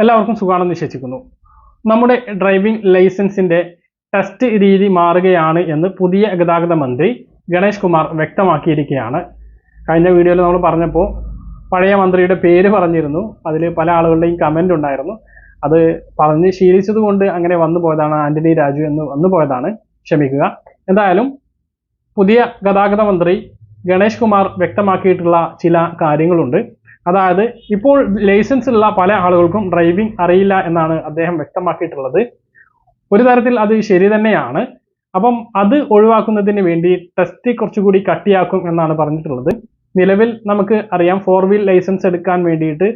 എല്ലാവർക്കും സുഖാണെന്ന് വിശ്വസിക്കുന്നു. നമ്മുടെ ഡ്രൈവിംഗ് ലൈസൻസിന്റെ ടെസ്റ്റ് രീതി മാറുകയാണ് എന്ന് പുതിയ ഗതാഗത മന്ത്രി ഗണേഷ് കുമാർ വ്യക്തമാക്കിയിരിക്കുകയാണ്. കഴിഞ്ഞ വീഡിയോയിൽ നമ്മൾ പറഞ്ഞപ്പോൾ പഴയ മന്ത്രിയുടെ പേര് പറഞ്ഞിരുന്നു. അതിൽ പല ആളുകളുടെയും കമന്റ് ഉണ്ടായിരുന്നു. അത് പറഞ്ഞ് ശീലിച്ചത് കൊണ്ട് അങ്ങനെ വന്നു പോയതാണ് ആന്റണി രാജു എന്ന് വന്നു പോയതാണ്. ക്ഷമിക്കുക. എന്തായാലും പുതിയ ഗതാഗത മന്ത്രി ഗണേഷ് കുമാർ വ്യക്തമാക്കിയിട്ടുള്ള ചില കാര്യങ്ങളുണ്ട്. അതായത് ഇപ്പോൾ ലൈസൻസ് ഉള്ള പല ആളുകൾക്കും ഡ്രൈവിംഗ് അറിയില്ല എന്നാണ് അദ്ദേഹം വ്യക്തമാക്കിയിട്ടുള്ളത്. ഒരു തരത്തിൽ അത് ശരി തന്നെയാണ്. അപ്പം അത് ഒഴിവാക്കുന്നതിന് വേണ്ടി ടെസ്റ്റ് കുറച്ചുകൂടി കട്ടിയാക്കും എന്നാണ് പറഞ്ഞിട്ടുള്ളത്. നിലവിൽ നമുക്ക് അറിയാം ഫോർ വീൽ ലൈസൻസ് എടുക്കാൻ വേണ്ടിയിട്ട്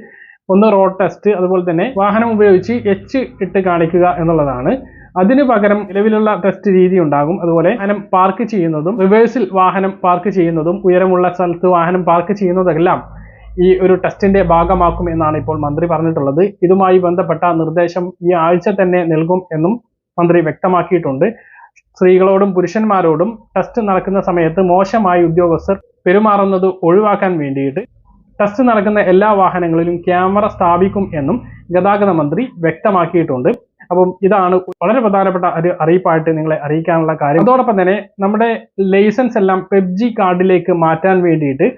ഒന്ന് റോഡ് ടെസ്റ്റ് അതുപോലെ തന്നെ വാഹനം ഉപയോഗിച്ച് എച്ച് ഇട്ട് കാണിക്കുക എന്നുള്ളതാണ്. അതിനു പകരം നിലവിലുള്ള ടെസ്റ്റ് രീതി ഉണ്ടാകും. അതുപോലെ വാഹനം പാർക്ക് ചെയ്യുന്നതും റിവേഴ്സിൽ വാഹനം പാർക്ക് ചെയ്യുന്നതും ഉയരമുള്ള സ്ഥലത്ത് വാഹനം പാർക്ക് ചെയ്യുന്നതെല്ലാം ഈ ഒരു ടെസ്റ്റിന്റെ ഭാഗമാക്കും എന്നാണ് ഇപ്പോൾ മന്ത്രി പറഞ്ഞിട്ടുള്ളത്. ഇതുമായി ബന്ധപ്പെട്ട നിർദ്ദേശം ഈ ആഴ്ച തന്നെ നൽകും എന്നും മന്ത്രി വ്യക്തമാക്കിയിട്ടുണ്ട്. സ്ത്രീകളോടും പുരുഷന്മാരോടും ടെസ്റ്റ് നടക്കുന്ന സമയത്ത് മോശമായി ഉദ്യോഗസ്ഥർ പെരുമാറുന്നത് ഒഴിവാക്കാൻ വേണ്ടിയിട്ട് ടെസ്റ്റ് നടക്കുന്ന എല്ലാ വാഹനങ്ങളിലും ക്യാമറ സ്ഥാപിക്കും എന്നും ഗതാഗത മന്ത്രി വ്യക്തമാക്കിയിട്ടുണ്ട്. അപ്പം ഇതാണ് വളരെ പ്രധാനപ്പെട്ട ഒരു അറിയിപ്പായിട്ട് നിങ്ങളെ അറിയിക്കാനുള്ള കാര്യം. അതോടൊപ്പം തന്നെ നമ്മുടെ ലൈസൻസ് എല്ലാം പെബ്ജി കാർഡിലേക്ക് മാറ്റാൻ വേണ്ടിയിട്ട്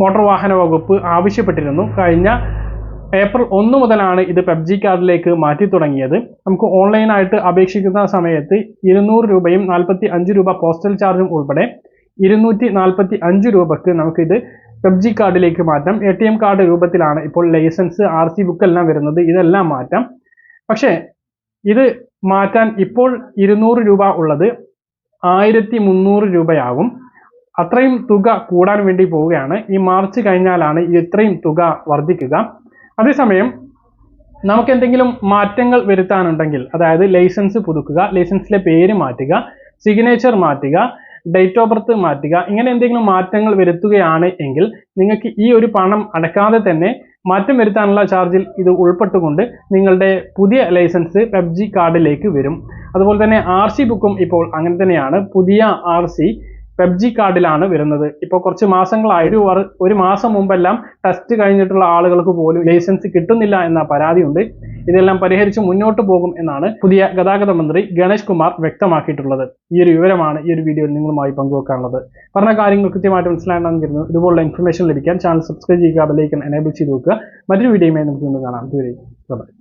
മോട്ടോർ വാഹന വകുപ്പ് ആവശ്യപ്പെട്ടിരുന്നു. കഴിഞ്ഞ ഏപ്രിൽ ഒന്ന് മുതലാണ് ഇത് പെബ്ജി കാർഡിലേക്ക് മാറ്റി തുടങ്ങിയത്. നമുക്ക് ഓൺലൈനായിട്ട് അപേക്ഷിക്കുന്ന സമയത്ത് ഇരുന്നൂറ് രൂപയും നാൽപ്പത്തി അഞ്ച് രൂപ പോസ്റ്റൽ ചാർജും ഉൾപ്പെടെ ഇരുന്നൂറ്റി നാൽപ്പത്തി അഞ്ച് രൂപക്ക് നമുക്കിത് പെബ്ജി കാർഡിലേക്ക് മാറ്റാം. എ ടി എം കാർഡ് രൂപത്തിലാണ് ഇപ്പോൾ ലൈസൻസ് ആർ സി ബുക്ക് എല്ലാം വരുന്നത്. ഇതെല്ലാം മാറ്റാം. പക്ഷേ ഇത് മാറ്റാൻ ഇപ്പോൾ ഇരുന്നൂറ് രൂപ ഉള്ളത് ആയിരത്തി മുന്നൂറ് രൂപയാകും അത്രയും തുക കൂടാൻ വേണ്ടി പോവുകയാണ്. ഈ മാർച്ച് കഴിഞ്ഞാലാണ് ഇത്രയും തുക വർദ്ധിക്കുക. അതേസമയം നമുക്ക് എന്തെങ്കിലും മാറ്റങ്ങൾ വരുത്താനുണ്ടെങ്കിൽ അതായത് ലൈസൻസ് പുതുക്കുക ലൈസൻസിലെ പേര് മാറ്റുക സിഗ്നേച്ചർ മാറ്റുക ഡേറ്റ് ഓഫ് ബർത്ത് മാറ്റുക ഇങ്ങനെ എന്തെങ്കിലും മാറ്റങ്ങൾ വരുത്തുകയാണ് എങ്കിൽ നിങ്ങൾക്ക് ഈ ഒരു പണം അടക്കാതെ തന്നെ മാറ്റം വരുത്താനുള്ള ചാർജിൽ ഇത് ഉൾപ്പെട്ടുകൊണ്ട് നിങ്ങളുടെ പുതിയ ലൈസൻസ് പബ്ജി കാർഡിലേക്ക് വരും. അതുപോലെ തന്നെ ആർ ബുക്കും ഇപ്പോൾ അങ്ങനെ തന്നെയാണ്. പുതിയ ആർ പെബ്ജി കാർഡിലാണ് വരുന്നത്. ഇപ്പോൾ കുറച്ച് മാസങ്ങളായി ഒരു ഒരു മാസം മുമ്പെല്ലാം ടെസ്റ്റ് കഴിഞ്ഞിട്ടുള്ള ആളുകൾക്ക് പോലും ലൈസൻസ് കിട്ടുന്നില്ല എന്ന പരാതിയുണ്ട്. ഇതെല്ലാം പരിഹരിച്ച് മുന്നോട്ട് പോകും എന്നാണ് പുതിയ ഗതാഗത മന്ത്രി ഗണേഷ് കുമാർ വ്യക്തമാക്കിയിട്ടുള്ളത്. ഈ ഒരു വിവരമാണ് ഈ ഒരു വീഡിയോയിൽ നിങ്ങളുമായി പങ്കുവെക്കാനുള്ളത്. പറഞ്ഞ കാര്യങ്ങൾ കൃത്യമായിട്ട് മനസ്സിലാണെന്ന് കരുതുന്നു ഇതുപോലുള്ള ഇൻഫർമേഷൻ ലഭിക്കാൻ ചാനൽ സബ്സ്ക്രൈബ് ചെയ്യുക ബെല്ലൈക്കൻ എനേബിൾ ചെയ്ത് വെക്കുക. മറ്റൊരു വീഡിയോയുമായി നമുക്ക് വീണ്ടും കാണാം. ബൈ